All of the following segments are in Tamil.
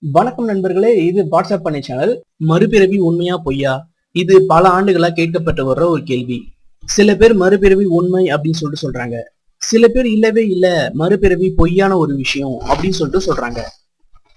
வணக்கம் நண்பர்களே இது வாட்ஸ்அப் பண்ணி சேனல். மறுபிறவி உண்மையா பொய்யா? இது பல ஆண்டுகளா கேட்கப்பட்டு வர்ற ஒரு கேள்வி. சில பேர் மறுபிறவி உண்மை அப்படின்னு சொல்லிட்டு சொல்றாங்க. சில பேர் இல்லவே இல்ல மறுபிறவி பொய்யான ஒரு விஷயம் அப்படின்னு சொல்லிட்டு சொல்றாங்க.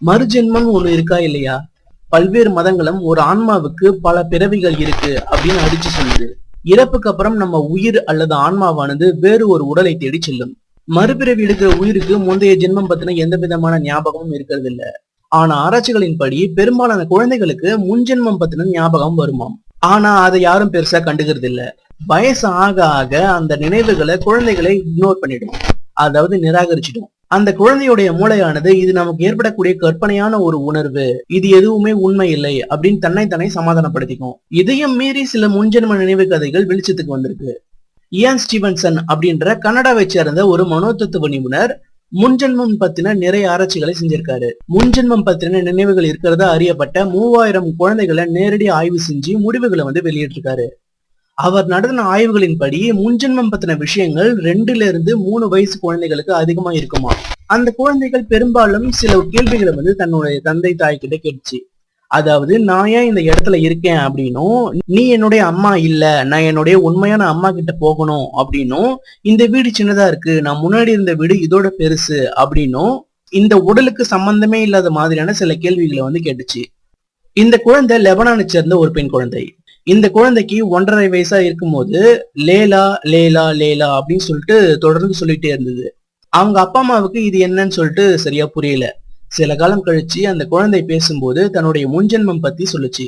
மறுஜென்மம் ஒண்ணு இருக்கா இல்லையா? பல்வேறு மதங்களும் ஒரு ஆன்மாவுக்கு பல பிறவிகள் இருக்கு அப்படின்னு அடிச்சு சொல்லுது. இறப்புக்கு அப்புறம் நம்ம உயிர் அல்லது ஆன்மாவானது வேறு ஒரு உடலை தேடி செல்லும். மறுபிறவி எடுக்கிற உயிருக்கு முந்தைய ஜென்மம் பத்தின எந்த விதமான ஞாபகமும் இருக்கிறது இல்லை ஆனா ஆராய்ச்சிகளின்படி பெரும்பாலான குழந்தைகளுக்கு முன்ஜென்மம் பத்தின ஞாபகம் வருமாம். ஆனா அதை யாரும் பெருசா கண்டுக்கிறது இல்ல. வயசு ஆக ஆக அந்த நினைவுகளை குழந்தைகளை இக்னோர் பண்ணிடும். அதாவது நிராகரிச்சிடும். அந்த குழந்தையுடைய மூளையானது இது நமக்கு ஏற்படக்கூடிய கற்பனையான ஒரு உணர்வு. இது எதுவுமே உண்மை இல்லை அப்படின்னு தன்னை தன்னை சமாதானப்படுத்திக்கும். இதையும் மீறி சில முன்ஜென்ம நினைவு கதைகள் வெளிச்சத்துக்கு வந்திருக்கு. இயான் ஸ்டீவன்சன் அப்படின்ற கனடாவை சேர்ந்த ஒரு மனோதத்துவ நிபுணர் முன்ஜென்மம் பத்தின நிறைய ஆராய்ச்சிகளை செஞ்சிருக்காரு. முன்ஜென்மம் பத்தின நினைவுகள் இருக்கிறதா அறியப்பட்ட மூவாயிரம் குழந்தைகளை நேரடி ஆய்வு செஞ்சு முடிவுகளை வந்து வெளியிட்டிருக்காரு. அவர் நடத்தின ஆய்வுகளின்படி முன்ஜென்மம் பத்தின விஷயங்கள் ரெண்டுல இருந்து மூணு வயசு குழந்தைகளுக்கு அதிகமா இருக்குமா? அந்த குழந்தைகள் பெரும்பாலும் சில கேள்விகளை வந்து தன்னுடைய தந்தை தாய் கிட்ட கேட்டுச்சு. அதாவது நான் ஏன் இந்த இடத்துல இருக்கேன் அப்படின்னும் நீ என்னுடைய அம்மா இல்ல நான் என்னுடைய உண்மையான அம்மா கிட்ட போகணும் அப்படின்னும் இந்த வீடு சின்னதா இருக்கு நான் முன்னாடி இருந்த வீடு இதோட பெருசு அப்படின்னும் இந்த உடலுக்கு சம்பந்தமே இல்லாத மாதிரியான சில கேள்விகளை வந்து கேட்டுச்சு. இந்த குழந்தை லெபனானை சேர்ந்த ஒரு பெண் குழந்தை. இந்த குழந்தைக்கு ஒன்றரை வயசா இருக்கும்போது லேலா லேலா லேலா அப்படின்னு சொல்லிட்டு தொடர்ந்து சொல்லிட்டே இருந்தது. அவங்க அப்பா அம்மாவுக்கு இது என்னன்னு சொல்லிட்டு சரியா புரியல. சில காலம் கழிச்சு அந்த குழந்தை பேசும்போது தன்னுடைய முன்ஜென்மம் பத்தி சொல்லுச்சு.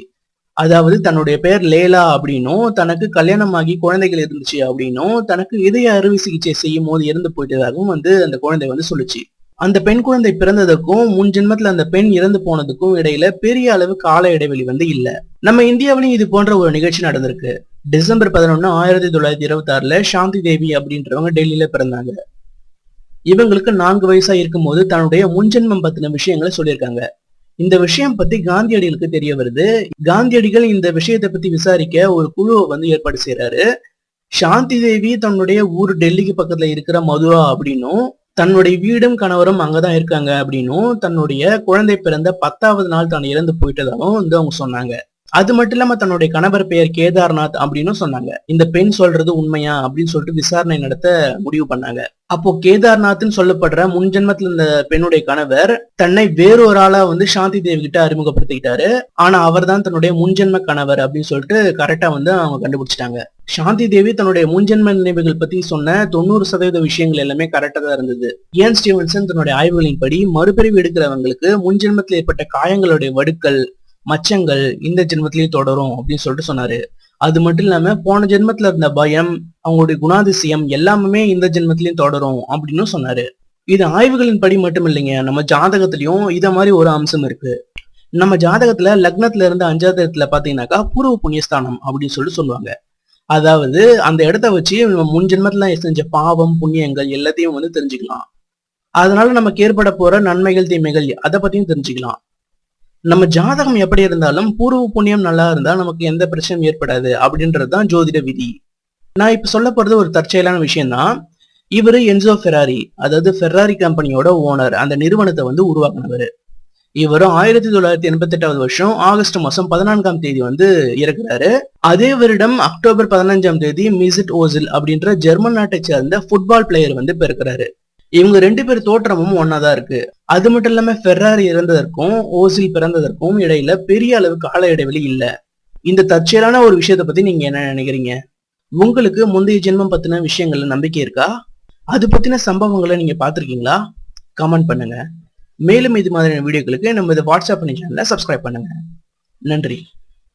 அதாவது தன்னுடைய பேர் லேலா அப்படின்னும் தனக்கு கல்யாணமாகி குழந்தைகள் இருந்துச்சு அப்படின்னும் தனக்கு இதய அறுவை சிகிச்சை செய்யும் போது இறந்து போயிட்டதாகவும் வந்து அந்த குழந்தை வந்து சொல்லுச்சு. அந்த பெண் குழந்தை பிறந்ததுக்கும் முன் ஜென்மத்துல அந்த பெண் இறந்து போனதுக்கும் இடையில பெரிய அளவு கால இடைவெளி வந்து இல்ல. நம்ம இந்தியாவிலையும் இது போன்ற ஒரு நிகழ்ச்சி நடந்திருக்கு. டிசம்பர் பதினொன்னு ஆயிரத்தி தொள்ளாயிரத்தி இருபத்தி ஆறுல சாந்தி தேவி அப்படின்றவங்க டெல்லியில பிறந்தாங்க. இவங்களுக்கு நான்கு வயசா இருக்கும்போது தன்னுடைய முன்ஜென்மம் பத்தின விஷயங்களை சொல்லியிருக்காங்க. இந்த விஷயம் பத்தி காந்தியடிகளுக்கு தெரிய வருது. காந்தியடிகள் இந்த விஷயத்தை பத்தி விசாரிக்க ஒரு குழுவை வந்து ஏற்பாடு செய்யறாரு சாந்தி தேவி தன்னுடைய ஊர் டெல்லிக்கு பக்கத்துல இருக்கிற மதுரா அப்படின்னும் தன்னுடைய வீடும் கணவரும் அங்கதான் இருக்காங்க அப்படின்னும் தன்னுடைய குழந்தை பிறந்த பத்தாவது நாள் தான் இறந்து போயிட்டதாகவும் வந்து அவங்க சொன்னாங்க. அது மட்டும் இல்லாம தன்னுடைய கணவர் பெயர் கேதார்நாத் அப்படின்னு சொன்னாங்க. இந்த பெண் சொல்றது உண்மையா அப்படின்னு சொல்லிட்டு விசாரணை நடத்த முடிவு பண்ணாங்க. அப்போ கேதார்நாத்னு சொல்லப்படுற முன்ஜென்மத்துல இந்த பெண்ணுடைய கணவர் தன்னை வேறொரு ஆளா வந்து சாந்தி தேவி கிட்ட அறிமுகப்படுத்திக்கிட்டாரு. ஆனா அவர் தான் தன்னுடைய முன்ஜென்ம கணவர் அப்படின்னு சொல்லிட்டு கரெக்டா வந்து அவங்க கண்டுபிடிச்சிட்டாங்க. சாந்தி தேவி தன்னுடைய முன்ஜென்ம நினைவுகள் பத்தி சொன்ன தொண்ணூறு சதவீத விஷயங்கள் எல்லாமே கரெக்டா தான் இருந்தது. ஏன் ஸ்டீவன்சன் தன்னுடைய ஆய்வுகளின்படி மறுபிரிவு எடுக்கிறவங்களுக்கு முன்ஜென்மத்தில் ஏற்பட்ட காயங்களுடைய வடுக்கள் மச்சங்கள் இந்த ஜென்மத்திலயும் தொடரும் அப்படின்னு சொல்லிட்டு சொன்னாரு. அது மட்டும் இல்லாம போன ஜென்மத்துல இருந்த பயம் அவங்களுடைய குணாதிசயம் எல்லாமே இந்த ஜென்மத்திலயும் தொடரும் அப்படின்னு சொன்னாரு. இது ஆய்வுகளின் படி மட்டும் இல்லைங்க. நம்ம ஜாதகத்திலயும் இத மாதிரி ஒரு அம்சம் இருக்கு. நம்ம ஜாதகத்துல லக்னத்துல இருந்து அஞ்சாதகத்துல பாத்தீங்கன்னாக்கா பூர்வ புண்ணியஸ்தானம் அப்படின்னு சொல்லிட்டு சொல்லுவாங்க. அதாவது அந்த இடத்த வச்சு நம்ம முன் ஜென்மத்துல செஞ்ச பாவம் புண்ணியங்கள் எல்லாத்தையும் வந்து தெரிஞ்சுக்கலாம். அதனால நமக்கு ஏற்பட போற நன்மைகள் தீமைகள் அதை பத்தியும் தெரிஞ்சுக்கலாம். நம்ம ஜாதகம் எப்படி இருந்தாலும் பூர்வ புண்ணியம் நல்லா இருந்தா நமக்கு எந்த பிரச்சனையும் ஏற்படாது அப்படின்றதுதான் ஜோதிட விதி. நான் இப்ப சொல்ல போறது ஒரு தற்செயலான விஷயம் தான் இவரு என்சோ ஃபெராரி அதாவது ஃபெராரி கம்பெனியோட ஓனர் அந்த நிறுவனத்தை வந்து உருவாக்குனவர். இவரும் ஆயிரத்தி தொள்ளாயிரத்தி எண்பத்தி எட்டாவது வருஷம் ஆகஸ்ட் மாசம் பதினான்காம் தேதி வந்து இறக்குறாரு. அதே வருடம் அக்டோபர் பதினஞ்சாம் தேதி மிசிட் ஓசில் அப்படின்ற ஜெர்மன் நாட்டை சேர்ந்த ஃபுட்பால் பிளேயர் வந்து பிறக்கிறாரு. இவங்க ரெண்டு பேர் தோற்றமும் ஒன்னாதான் இருக்கு. அது மட்டும் இல்லாம ஃபெராரி இறந்ததற்கும் ஓசில் பிறந்ததற்கும் இடையில பெரிய அளவு கால இடைவெளி இல்ல. இந்த தற்செயலான ஒரு விஷயத்தை பத்தி நீங்க என்ன நினைக்கிறீங்க? உங்களுக்கு முந்தைய ஜென்மம் பத்தின விஷயங்கள்ல நம்பிக்கை இருக்கா? அது பத்தின சம்பவங்களை நீங்க பாத்திருக்கீங்களா கமெண்ட் பண்ணுங்க. மேலும் இது மாதிரியான வீடியோக்களுக்கு நம்ம இதை வாட்ஸ்அப் சேனலை சப்ஸ்கிரைப் பண்ணுங்க. நன்றி.